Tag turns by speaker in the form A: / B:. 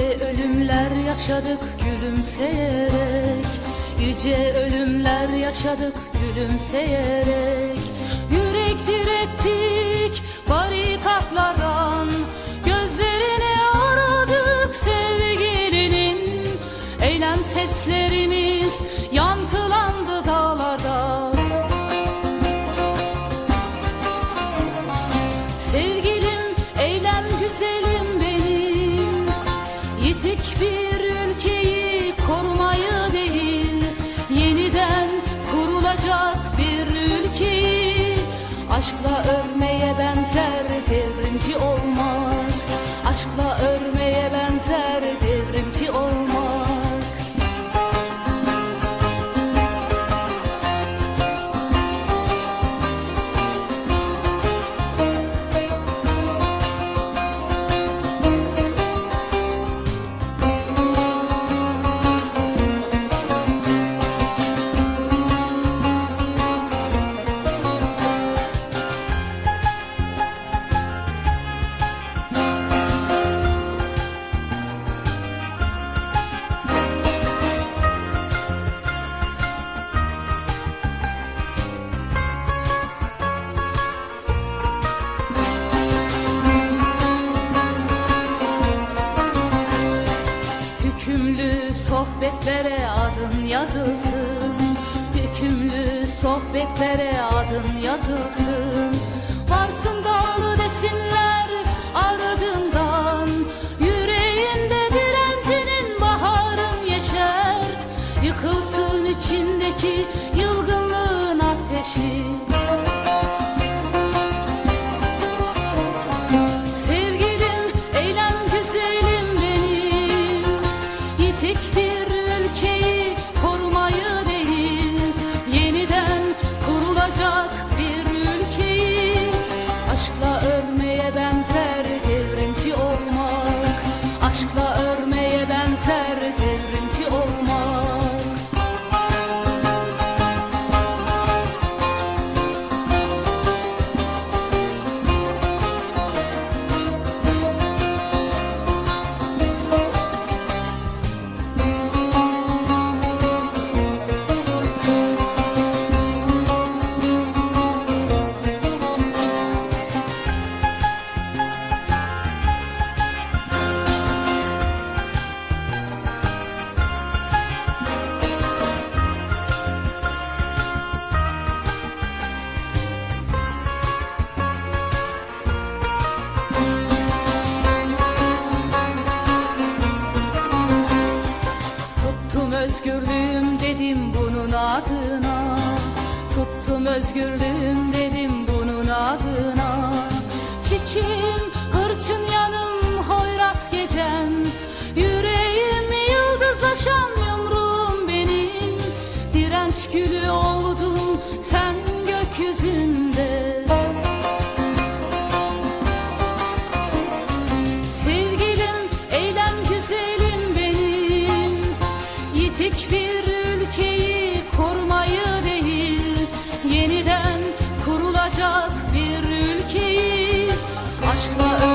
A: ölümler yaşadık gülümseyerek. Yüce ölümler yaşadık gülümseyerek. Yürek direttik barikatlardan. Gözlerini aradık sevgilinin. Eylem seslerimiz yankılandı dağlarda. Sevgilim, eylem güzelim benim Yitik bir ülkeyi korumayı değil Yeniden kurulacak bir ülkeyi Aşkla örmeye benzer devrimci olmak Aşkla örmeye benzer sohbetlere adın yazılsın Hükümlü sohbetlere adın yazılsın. Varsın dağlı desinler ardından özgürlüğüm dedim bunun adına. Tuttum özgürlüğüm dedim bunun adına. Çiçeğim, hırçın gecem Tek bir ülkeyi korumayı değil Yeniden kurulacak bir ülkeyi Aşkla